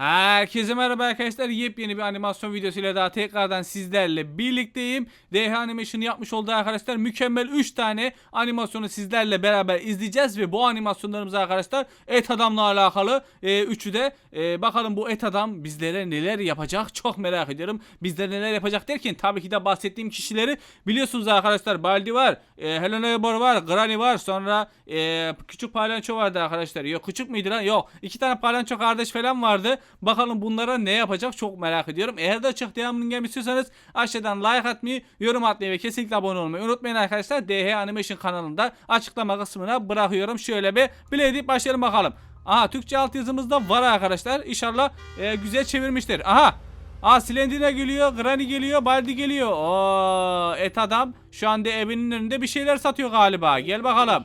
Herkese merhaba arkadaşlar. Yepyeni bir animasyon videosuyla daha tekrardan sizlerle birlikteyim. DH Animation yapmış olduğu arkadaşlar mükemmel 3 tane animasyonu sizlerle beraber izleyeceğiz ve bu animasyonlarımız arkadaşlar et adamla alakalı e, üçü de e, bakalım bu et adam bizlere neler yapacak çok merak ediyorum. Bizlere neler yapacak derken tabii ki de bahsettiğim kişileri biliyorsunuz arkadaşlar. Baldi var, e, Helena Ebor var, Granny var, sonra e, küçük palyaço vardı arkadaşlar. Yok küçük müydü lan? Yok. iki tane palyaço kardeş falan vardı. Bakalım bunlara ne yapacak çok merak ediyorum. Eğer de açık devamının gelmek istiyorsanız aşağıdan like atmayı, yorum atmayı ve kesinlikle abone olmayı unutmayın arkadaşlar. DH Animation kanalında açıklama kısmına bırakıyorum. Şöyle bir play edip başlayalım bakalım. Aha Türkçe altyazımız da var arkadaşlar. İnşallah e, güzel çevirmiştir. Aha Aa Slendina geliyor, Granny geliyor, Baldi geliyor. Oo, et adam şu anda evinin önünde bir şeyler satıyor galiba. Gel bakalım.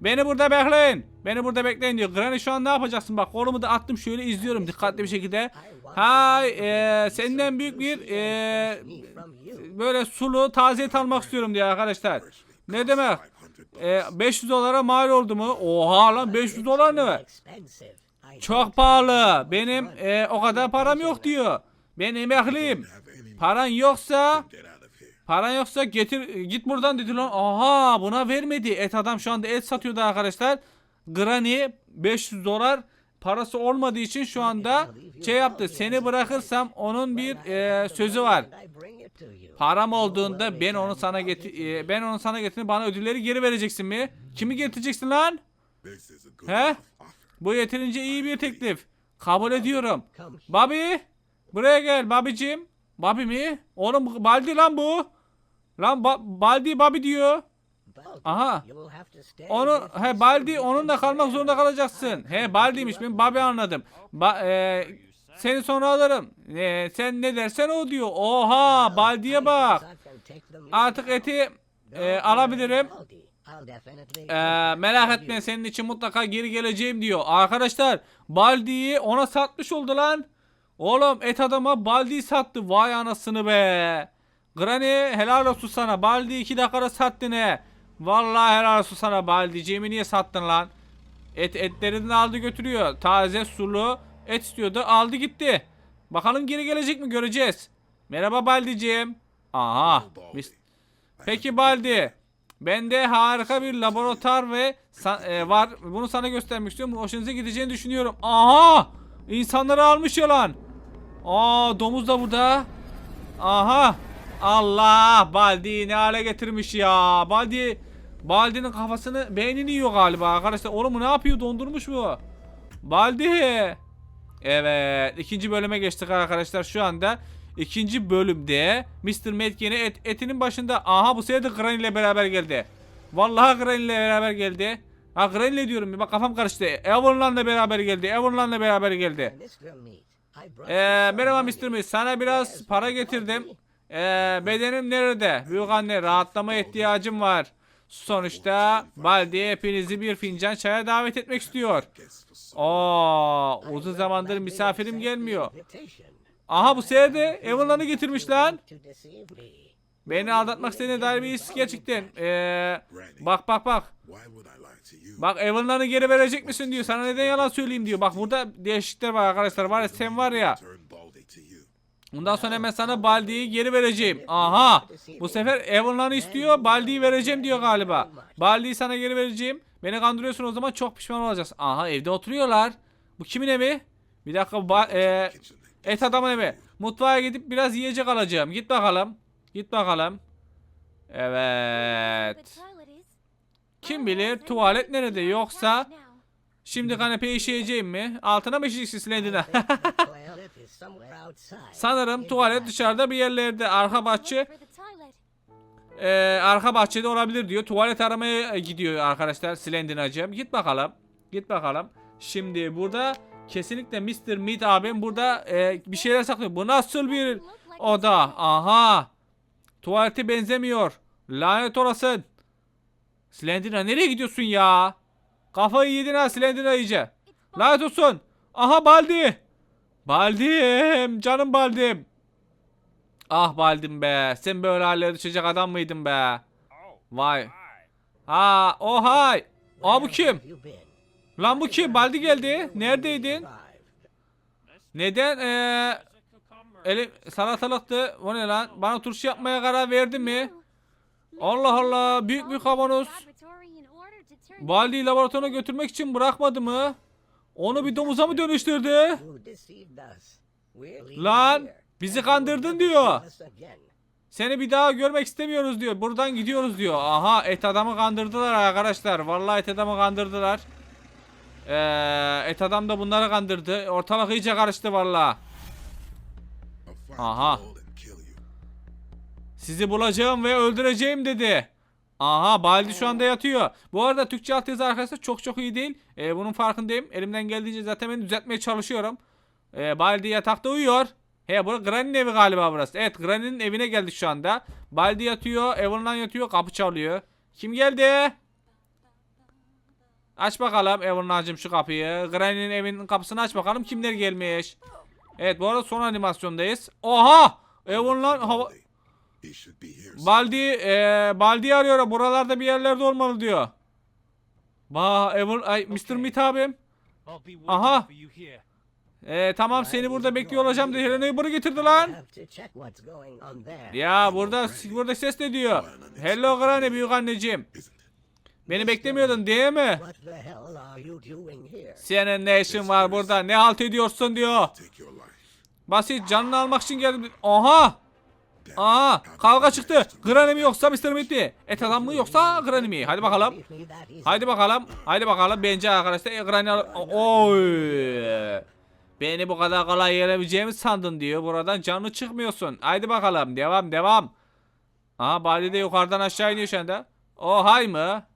Beni burada bekleyin. Beni burada bekleyin diyor. Granny şu an ne yapacaksın? Bak kolumu da attım şöyle izliyorum dikkatli bir şekilde. Hay e, senden büyük bir e, böyle sulu taze et almak istiyorum diyor arkadaşlar. Ne demek? E, 500 dolara mal oldu mu? Oha lan 500 dolar ne? Çok pahalı. Benim e, o kadar param yok diyor. Ben emekliyim. Paran yoksa paran yoksa getir git buradan dedi lan. Aha buna vermedi. Et adam şu anda et satıyordu arkadaşlar. Granny 500 dolar parası olmadığı için şu anda şey yaptı. Seni bırakırsam onun bir e, sözü var. Param olduğunda ben onu sana getir e, ben onu sana getirip bana ödülleri geri vereceksin mi? Kimi getireceksin lan? He? Bu yeterince iyi bir teklif. Kabul ediyorum. Bobby buraya gel babicim. Bobby mi? Oğlum Baldi lan bu. Lan ba Baldi Bobby diyor. Aha. Onu he Baldi onunla kalmak zorunda kalacaksın. He Baldi'ymiş ben Bobby anladım. Ba e, seni sonra alırım. E, sen ne dersen o diyor. Oha Baldi'ye bak. Artık eti e, alabilirim. Ee, merak etme senin için mutlaka geri geleceğim diyor. Arkadaşlar Baldi'yi ona satmış oldu lan. Oğlum et adama Baldi'yi sattı. Vay anasını be. Granny helal olsun sana. Baldi 2 dakikada sattı ne? Vallahi helal olsun sana Baldi'ciğimi niye sattın lan? Et etlerini aldı götürüyor. Taze sulu et istiyordu. Aldı gitti. Bakalım geri gelecek mi göreceğiz. Merhaba Baldi'ciğim. Aha. Peki Baldi. Bende harika bir laboratuvar ve e, var. Bunu sana göstermek istiyorum. Hoşunuza gideceğini düşünüyorum. Aha! İnsanları almış yalan. Aa domuz da burada. Aha! Allah! Baldi ne hale getirmiş ya. Baldi Baldi'nin kafasını beynini yiyor galiba arkadaşlar. Oğlum ne yapıyor? Dondurmuş mu? Baldi! Evet, ikinci bölüme geçtik arkadaşlar şu anda. İkinci bölümde Mr. Yine et, etinin başında. Aha bu sefer de Granny ile beraber geldi. Vallahi Granny ile beraber geldi. Ha Granny ile diyorum bak kafam karıştı. Everland'la beraber geldi. Everland'la beraber geldi. Ee, merhaba Mr. Matt sana biraz para getirdim. Ee, bedenim nerede? Büyük anne rahatlama ihtiyacım var. Sonuçta Baldi hepinizi bir fincan çaya davet etmek istiyor. Aa, uzun zamandır misafirim gelmiyor. Aha bu sefer de Evelyn'ı getirmiş lan. Beni aldatmak istediğine dair bir his gerçekten. Ee, bak bak bak. Bak Evelyn'ı geri verecek misin diyor. Sana neden yalan söyleyeyim diyor. Bak burada değişiklikler var arkadaşlar. Var ya sen var ya. Ondan sonra hemen sana Baldi'yi geri vereceğim. Aha. Bu sefer Evelyn'ı istiyor. Baldi'yi vereceğim diyor galiba. Baldi'yi sana geri vereceğim. Beni kandırıyorsun o zaman çok pişman olacaksın. Aha evde oturuyorlar. Bu kimin evi? Bir dakika ba- e, et adamın evi. Mutfağa gidip biraz yiyecek alacağım. Git bakalım. Git bakalım. Evet. Kim bilir tuvalet nerede yoksa şimdi kanepeyi işeyeceğim mi? Altına mı işeyeceksin Slendina? Sanırım tuvalet dışarıda bir yerlerde arka bahçe e, arka bahçede olabilir diyor. Tuvalet aramaya gidiyor arkadaşlar Slendina'cığım. Git bakalım. Git bakalım. Şimdi burada kesinlikle Mr. Meat abim burada e, bir şeyler saklıyor. Bu nasıl bir oda? Aha. Tuvalete benzemiyor. Lanet olasın. Slendina nereye gidiyorsun ya? Kafayı yedin ha Slendina iyice. Lanet olsun. Aha Baldi. Baldim. Canım Baldim. Ah Baldim be. Sen böyle hallere düşecek adam mıydın be? Vay. Ha o hay. Aa bu kim? Lan bu kim? Baldi geldi. Neredeydin? Neden eee elim salatalıktı. O ne lan? Bana turşu yapmaya karar verdi mi? Allah Allah büyük bir kavanoz. Baldi'yi laboratuvara götürmek için bırakmadı mı? Onu bir domuza mı dönüştürdü? Lan bizi And kandırdın diyor. Seni bir daha görmek istemiyoruz diyor. Buradan gidiyoruz diyor. Aha et adamı kandırdılar arkadaşlar. Vallahi et adamı kandırdılar. Ee, et adam da bunları kandırdı. Ortalık iyice karıştı vallahi. Aha. Sizi bulacağım ve öldüreceğim dedi. Aha Baldi şu anda yatıyor. Bu arada Türkçe altyazı arkadaşlar çok çok iyi değil. Ee, bunun farkındayım. Elimden geldiğince zaten ben düzeltmeye çalışıyorum. Ee, Baldi yatakta uyuyor. He bu Granny'nin evi galiba burası. Evet Granny'nin evine geldik şu anda. Baldi yatıyor. Evelyn yatıyor. Kapı çalıyor. Kim geldi? Aç bakalım Evelyn'cığım şu kapıyı. Granny'nin evinin kapısını aç bakalım kimler gelmiş. Evet bu arada son animasyondayız. Oha! Evelyn hava... Baldi, eee Baldi arıyor. Buralarda bir yerlerde olmalı diyor. Ba, Evel, ay Mr. Meat abim. Aha. Eee tamam seni burada bekliyor olacağım diye Helena'yı buraya getirdi I lan. have to check what's going on there. Ya burada burada ses ne diyor? Hello Granny büyük anneciğim. Beni beklemiyordun değil mi? What the hell are you doing here? Senin ne işin var burada? Ne halt ediyorsun diyor. Basit canını almak için geldim. Aha! Aha! Kavga çıktı. Granny mi yoksa Mr. Meat mi? Et adam mı yoksa Granny mi? Hadi bakalım. Haydi bakalım. Haydi bakalım. Bence arkadaşlar ekranı al- Oy. Beni bu kadar kolay yenebileceğimi sandın diyor. Buradan canlı çıkmıyorsun. Haydi bakalım. Devam devam. Aha Bali de yukarıdan aşağı iniyor şu anda. O hay mı?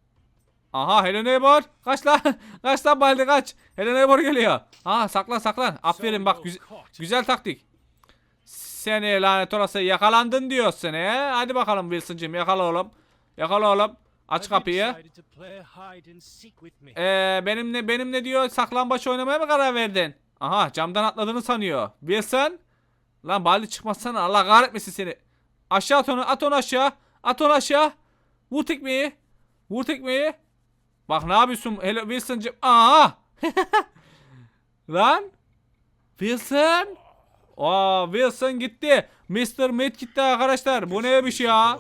Aha Helen Eybor. Kaç lan. kaç lan Baldi kaç. Helen Eybor geliyor. Aha saklan saklan. Aferin bak güzel, güzel taktik. Seni lanet olası yakalandın diyorsun he. Hadi bakalım Wilson'cığım yakala oğlum. Yakala oğlum. Aç kapıyı. Ee, benimle benimle diyor saklambaç oynamaya mı karar verdin? Aha camdan atladığını sanıyor. Wilson. Lan Bali çıkmazsana Allah kahretmesin seni. Aşağı at onu at onu aşağı. At onu aşağı. Vur tekmeyi. Vur tekmeyi. Bak ne yapıyorsun Hello Wilson'cım. Aa. Lan. Wilson. Aa Wilson gitti. Mr. Meat gitti arkadaşlar. Bu ne bir şey ya?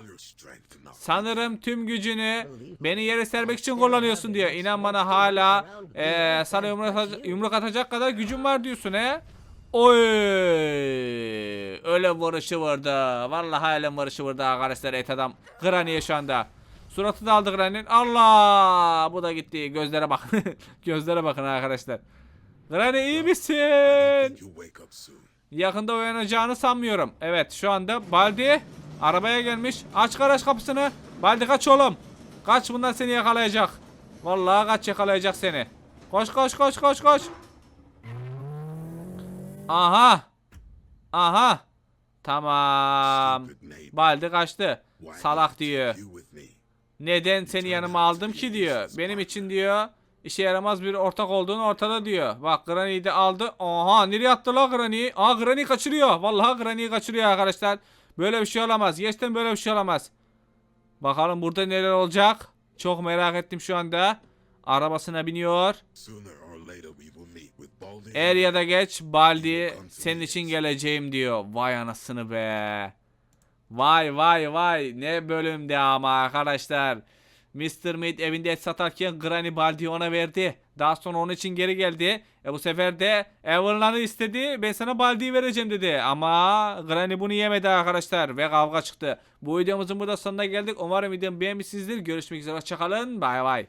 Sanırım tüm gücünü beni yere sermek için kullanıyorsun diyor. İnan bana hala eee sana yumruk, atacak- yumruk atacak kadar gücüm var diyorsun he. Oy! Öyle vuruşu vurdu. Vallahi öyle vuruşu vurdu arkadaşlar et adam. Granny'e şu anda. Suratı da aldı Granny'nin. Allah! Bu da gitti. Gözlere bakın. Gözlere bakın arkadaşlar. Granny iyi misin? Yakında uyanacağını sanmıyorum. Evet şu anda Baldi arabaya gelmiş. Aç garaj kapısını. Baldi kaç oğlum. Kaç bundan seni yakalayacak. Vallahi kaç yakalayacak seni. Koş koş koş koş koş. Aha. Aha. Tamam. Baldi kaçtı. Salak diyor. Neden seni yanıma aldım ki diyor. Benim için diyor işe yaramaz bir ortak olduğunu ortada diyor. Bak Granny'yi de aldı. Aha nereye attı la Granny? Aa Granny kaçırıyor. Vallahi Granny'yi kaçırıyor arkadaşlar. Böyle bir şey olamaz. Gerçekten böyle bir şey olamaz. Bakalım burada neler olacak. Çok merak ettim şu anda. Arabasına biniyor. Er ya da geç Baldi senin için geleceğim diyor. Vay anasını be. Vay vay vay ne bölümde ama arkadaşlar. Mr. Meat evinde et satarken Granny Baldi'yi ona verdi. Daha sonra onun için geri geldi. E bu sefer de Evelyn'ı istedi. Ben sana Baldi'yi vereceğim dedi. Ama Granny bunu yemedi arkadaşlar. Ve kavga çıktı. Bu videomuzun burada sonuna geldik. Umarım videomu beğenmişsinizdir. Görüşmek üzere. Hoşçakalın. Bay bay.